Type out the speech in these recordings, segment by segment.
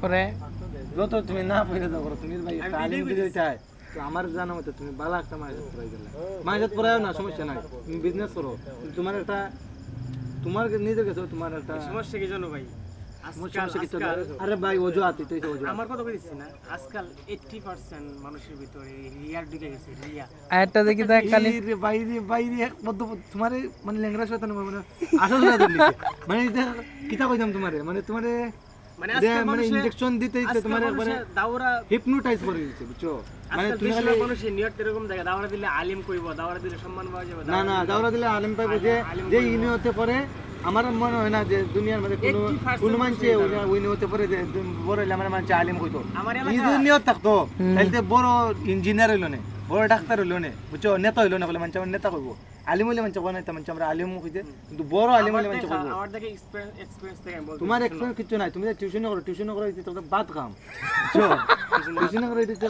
পরে? যত তুমি না পয়সা দাও তুমি ভাই তালিম দিতে চাই তো আমার জানা মতো তুমি বালা একটা মাঝে পড়াই গেলে পড়াও না সমস্যা নাই। তুমি বিজনেস করো। তোমার একটা তোমার নিজের কাছে তোমার একটা সমস্যা কি জানো ভাই? আরে ভাই অজুহাত তুই তো আমার কথা বলছি না আজকাল এইটটি পার্সেন্ট মানুষের ভিতরে রিয়ার ঢুকে গেছে রিয়া। আরেকটা দেখি তো খালি রে বাইরে বাইরে মধ্য তোমার মানে ল্যাংরা শয়তান মানে আসল শয়তান দিছে মানে কিতা কইতাম তোমারে? মানে তোমারে মানে আজকাল মানে ইনজেকশন দিতে দিতে তোমার একবারে দাওরা হিপনোটাইজ করে দিচ্ছে বুঝছ? মানে তুমি বেশিরভাগ নিয়ত এরকম দেখে দাওরা দিলে আলিম কইব দাওরা দিলে সম্মান পাওয়া যাবে না না দাওরা দিলে আলেম পাইবো যে আলেম যে পাইবো। ইনি হতে পারে আমার মনে হয় না যে দুনিয়ার মধ্যে কোনো 80% কোনো মানুষে উনি হতে পারে যে বড় হইলে আমার মানুষ আলেম হইতো। আমার ই এলাকা যদি নিয়ত থাকতো। তাহলে বড় ইঞ্জিনিয়ার হইল না বড় ডাক্তার হইল না বুঝছ? নেতা হইল না বলে মানুষ আমার নেতা কইবো আলিম হইলে মানুষ বানাইতে মানুষ আমরা আলিম হইতে। কিন্তু বড় আলিম হইলে মানুষ কইবো তোমার এক্সপেরিয়েন্স কিছু নাই। তুমি টিউশন করো টিউশন করো এটা তো বাদ কাম বুঝছ? টিউশন করো এটা তো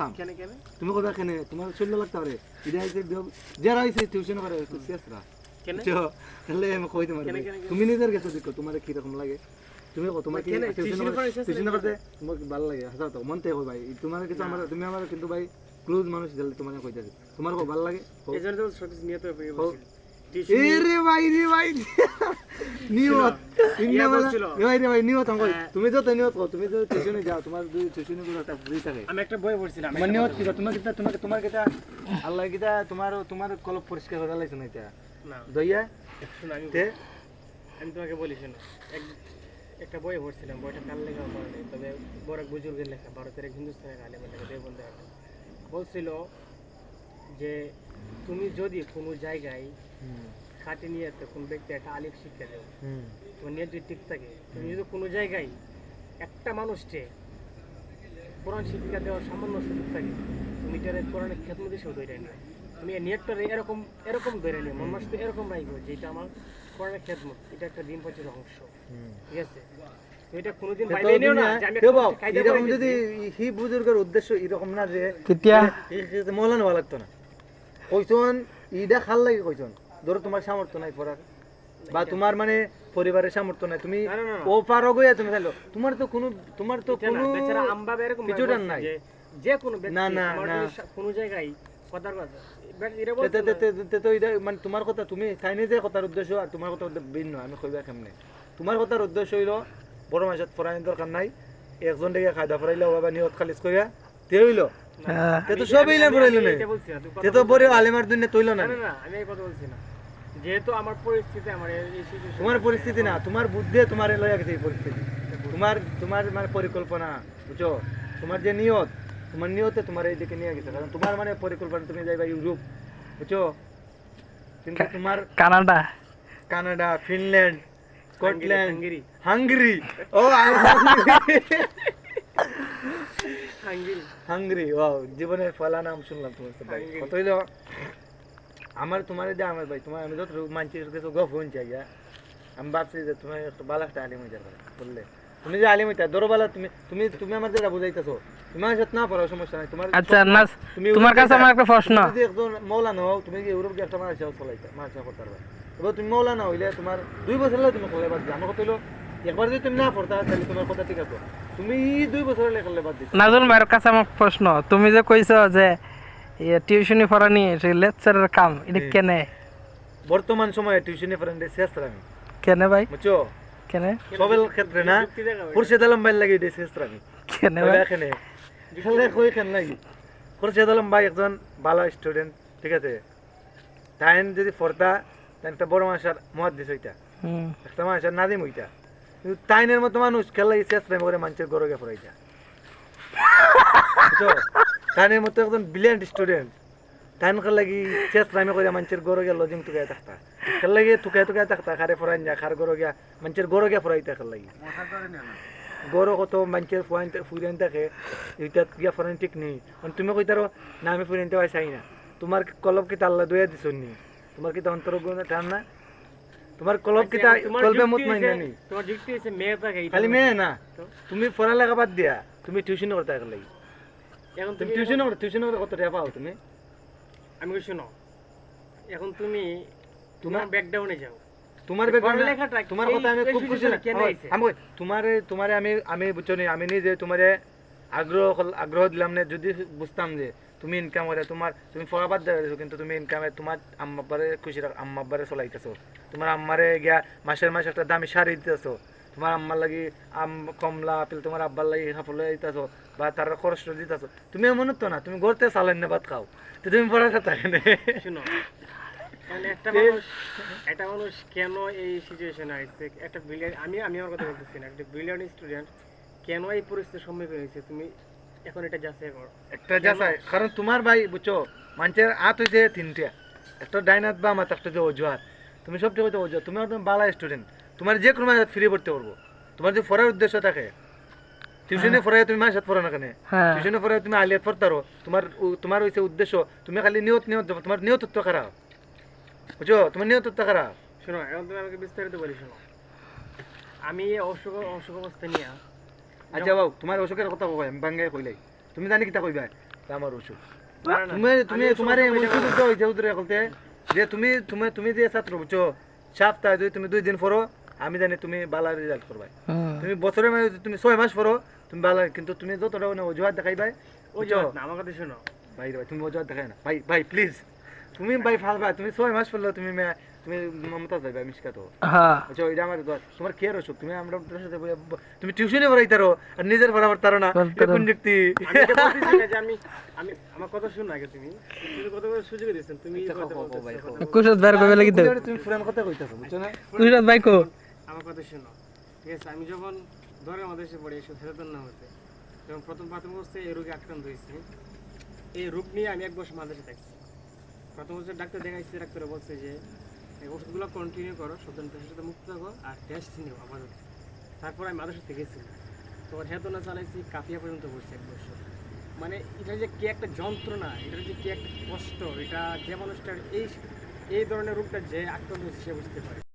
কাম কেন কেন? তুমি কথা কেন? তোমার শরীর লাগতে পারে। এটা হইছে যারা হইছে টিউশন করে? তাহলে আমি কই তোমার? তুমি নিজের কাছে দেখো তোমার কি রকম লাগে? তুমি তোমার কি টিউশন করতে তোমার ভালো লাগে হাসা তো মন থেকে কই ভাই। তোমার কিছু আমার তুমি আমার কিন্তু ভাই ক্লোজ মানুষ দিলে তোমার কইতাছি তোমার কো ভালো লাগে? কও। তো সব নিয়ত হয়ে কও। বলছি ভাই রে ভাই। নিয়ত। ইন্না বলা বলছিল। এ ভাই রে ভাই নিয়ত আমি। তুমি তো তো নিয়ত তুমি তো টিউশনে যাও তোমার দুই টিউশনে গুলো একটা ফ্রি থাকে। আমি একটা বই পড়ছিলাম তোমার নিয়ত কি তোমার কিতা তোমার তোমার কিতা আল্লাহ কিতা তোমার তোমার কলব পরিষ্কার করে লাইছ না এটা দইয়া? আমি তে? আমি তোমাকে বলি শোনো। একটা বই পড়ছিলাম বইটা লেখা আমার তবে বড় বুজুর্গের লেখা ভারতের এক হিন্দুস্তানের আলেমের লেখা বলছিল যে তুমি যদি কোনো জায়গায় খাটে নিয়ে তো কোন ব্যক্তি একটা আলিফ শিক্ষা দেও হুম। তোমার নিয়ে যদি ঠিক থাকে। তুমি যদি কোনো জায়গায় একটা মানুষকে কোরআন শিক্ষা দেওয়ার সামান্য সুযোগ থাকে তুমি এটা কোরআনের ক্ষেত্র দিয়েও ধরে নিও। এই নিয়তটা এরকম এরকম ধরে নিও মন মাস এরকম রাখব যে এটা আমার কোরআনের খেদমত এটা একটা দিন পর্যন্ত অংশ ঠিক আছে তুমি এটা কোনোদিন তো বাইরে নিও না দুনিয়া- যে আমি কেউ একটা বাপ, কায়দা এরকম করে যদি গেছি। হি বুজুর্গের উদ্দেশ্য এরকম না যে কেতিয়া এ- এ- মৌলানা ভালো লাগতো না কইছন ইডা খাল লাগে কইছন ধরো তোমার সামর্থ্য নাই পড়ার বা তোমার মানে পরিবারের সামর্থ্য নাই তুমি। ও পারো গইয়া তুমি খাইলো তোমার তো কোনো তোমার তো না, কোনো নাই। যে না, না, না। কোনো জায়গায় কথার কথা মানে তোমার কথা তুমি চাইনি যে কথার উদ্দেশ্য আর তোমার কথা ভিন্ন আমি কইবা কেমনে? তোমার কথার উদ্দেশ্য হইল বড় মাসত পড়ানোর দরকার নাই একজন থেকে খায়দা পড়াইলে বাবা নিয়ত খালিজ করিয়া তে হইল। হ্যাঁ। তে তো সব আমি- ইলে আমি- না? তে তো বড় আলেমার দুনিয়া তৈল না। না, না, না, আমি এই কথা বলছি না। যেহেতু আমার পরিস্থিতি আমার তোমার পরিস্থিতি না তোমার বুদ্ধি তোমার লয়া গেছে এই পরিস্থিতি। তোমার তোমার মানে পরিকল্পনা বুঝছ? তোমার যে নিয়ত তোমার নিয়তে তোমার এইদিকে নিয়ে গেছে কারণ তোমার মানে পরিকল্পনা তুমি যাইবা ইউরোপ বুঝছ কিন্তু তোমার Canada Canada Finland Scotland Hungary, Hungary ও হাঙ্গেরি হাঙ্গেরি। হাঙ্গেরি ওয়াও জীবনের ফলা নাম শুনলাম তোমার কাছে ভাই হাঙ্গেরি। কত হইল আমার তোমার যে আমার ভাই তোমার আমি যত মানুষের কাছে গপ হইন চাই আমি ভাবছি যে তুমি একটা ভালো একটা আলিম হয়ে যাবে বললে তুমি যে আলিম হইতা দরবালা তুমি তুমি তুমি আমার যেটা বুঝাইতেছো তুমি আমার সাথে না পড়ার সমস্যা নাই তোমার আচ্ছা না তুমি তোমার কাছে আমার একটা প্রশ্ন। যদি একজন মৌলানা হও তুমি কি ইউরোপ গিয়ে একটা মানুষ চলাইতে মানুষ করতে পারবে। এবার তুমি মৌলানা হইলে তোমার দুই বছর হলে তুমি করলে বাদ। আমার কথা হইল একবার যদি তুমি না পড়তা তাহলে তোমার কথা ঠিক আছে। তুমি দুই বছর হলে করলে বাদ দিচ্ছ নাজুল ভাইয়ের কাছে আমার প্রশ্ন তুমি যে কইছো যে টিউশনি পড়ানি লেকচারের কাম এটা কেনে? বর্তমান সময়ে টিউশনি ফ্রেন্ডে শেষ আমি কেনে ভাই? বুঝছ? কেনে? সবেল ক্ষেত্রে না। খুরশেদ আলম ভাই লাগে শেষ আমি কেনে এখানে কই খেল লাগি? খুরশেদ আলম ভাই একজন ভালো স্টুডেন্ট ঠিক আছে? তাইন যদি পড়তা তাই একটা বড় মাসার মহাদিস হইতা। হুম। একটা মাসার নাদিম হইতা। কিন্তু তাইনের মতো মানুষ খেলা শেষ প্রেম করে মানুষের গরো গে পড়াইতা বুঝছ? তাইনের মতো একজন ব্রিলিয়ান্ট স্টুডেন্ট খেল লাগি শেষ প্রেমে করে মানুষের গরো গে লজিং টুকাই থাকতা খেল লাগি টুকাই টুকাই থাকতা খারে ফরাইন যা খার গরো গিয়া মানুষের গরো গে ফরাইতা খেল লাগি। গরো কত মানুষের ফুয়াইন ফুরিয়ান থাকে এইটাত গিয়া ফরাইন ঠিক নেই মানে তুমি কইতারো না আমি ফুরিয়ানতে পাই চাই না। তোমার কলব কি তাল্লা দইয়া দিছ নি। তোমার কি অন্তর টান না তোমার কলব কি কলবে মুত মাইনা নি তোমার যুক্তি হচ্ছে মেয়ে থাকে খালি। মেয়ে না। তুমি পড়ালেখা বাদ দিয়া তুমি টিউশন করতে গেলে এখন তুমি টিউশন করো টিউশন করে কত টাকা পাও তুমি। আমি শোনো এখন তুমি তোমার ব্যাকডাউনে যাও। তোমার ব্যাকগ্রাউন্ডে তোমার কথা আমি খুব খুশি আমি- তোমারে তোমারে আমি আমি বুঝছ আমি নিজে তোমারে আগ্রহ আগ্রহ দিলাম না যদি বুঝতাম যে তুমি ইনকাম করে তোমার তুমি দেছো কিন্তু তুমি ইনকামে তোমার আম্মাবারে খুশি রাখ আম্মাবারে চলাইতেছো। তোমার আম্মারে গিয়া মাসের মাস একটা দামি শাড়ি দিতেছো। তোমার আম্মার লাগি আম কমলা আপেল তোমার আব্বার লাগি সাফল্য দিতেছো বা তার খরচ দিতেছো। তুমি এমন তো না তুমি ঘরতে চালেন না ভাত খাও। তো তুমি পড়াটা থাকে না। শুনো একটা মানুষ একটা মানুষ কেন এই সিচুয়েশনে আসছে একটা ব্রিলিয়ান্ট আমি আমি আমার কথা বলতেছি না একটা ব্রিলিয়ান্ট স্টুডেন্ট কেন এই পরিস্থিতির সম্মুখীন হয়েছে? তুমি এখন এটা যাচাই করো। একটা যাচাই কারণ তোমার ভাই বুঝছ মানুষের হাত হইছে তিনটা। একটা ডাইনাত বা আমার একটা যে অজুহাত। তুমি সবচেয়ে হয়তো অজুহাত। তুমি একদম বালা স্টুডেন্ট তোমার যে কোনো মাসে ফ্রি পড়তে পারব। তোমার যে পড়ার উদ্দেশ্য থাকে টিউশনে পড়াই তুমি মাসে পড়ো না কেন? হ্যাঁ। টিউশনে পড়াই তুমি আলিয়াত পড়তারো তোমার তোমার হইছে উদ্দেশ্য তুমি খালি নিয়ত নিয়ত যাব তোমার নিয়তত্ব খারাপ। বুঝছ? তোমার নিয়তত্ব খারাপ। শোনো এখন তুমি আমাকে বিস্তারিত বলি শোনো। আমি অসুখ অসুখ অবস্থা নিয়ে আচ্ছা বাবু তোমার অসুখের কথা কই আমি বাঙ্গাই কইলাই। তুমি জানি কিতা কইবা? তা আমার অসুখ। তুমি তুমি তোমার অসুখ এমন সুযোগ উদরে বলতে যে তুমি তুমি তুমি যে ছাত্র বুঝছ? সপ্তাহে যদি তুমি দুই দিন পড়ো আমি জানি তুমি বালা রেজাল্ট করবা তুমি বছরের মাঝে তুমি ছয় মাস পড়ো তুমি বালা কিন্তু তুমি যতটা মানে অজুহাত দেখাইবাই যে না আমার কথা শোনো। ভাই ভাই তুমি অজুহাত দেখাই না। ভাই ভাই প্লিজ তুমি ভাই ফাল ভাই তুমি ছয় মাস পড়লে তুমি তুমি মমতা যাইবা মিসকা তো আচ্ছা ওইটা আমার তোমার কে অসুখ? তুমি আমরা সাথে তুমি টিউশনে পড়াইতারো আর নিজের পড়াবার তারো না। কোন যুক্তি আমি আমি আমি আমার কথা শুনো আগে তুমি। তুমি কথা বলার সুযোগ দিয়েছেন তুমি ভাই, করবে লাগি তুমি পুরান কথা কইতাছো বুঝছ না? কুশত ভাই কো আমার কথা শোনো। ঠিক আছে? আমি যখন ধরে আমাদের এসে পড়ি এসে ফেরতের নাম হতে, যখন প্রথম প্রাথমিক অবস্থায় এই রোগে আক্রান্ত হয়েছে, এই রোগ নিয়ে আমি এক বছর মাদ্রাসে থাকছি। প্রথম বছর ডাক্তার দেখাইছি ডাক্তার বলছে যে ওষুধগুলো কন্টিনিউ করো সন্তান পেশের সাথে মুক্ত থাকো আর টেস্ট নিও আপাতত। তারপর আমি মাদ্রাসা থেকে গেছি। তোমার হেতনা চালাইছি, কাফিয়া পর্যন্ত বসছি এক বছর। মানে এটা যে কি একটা যন্ত্রণা, এটা যে কি একটা কষ্ট, এটা যে মানুষটার এই এই ধরনের রোগটা যে আক্রান্ত হচ্ছে সে বুঝতে পারে।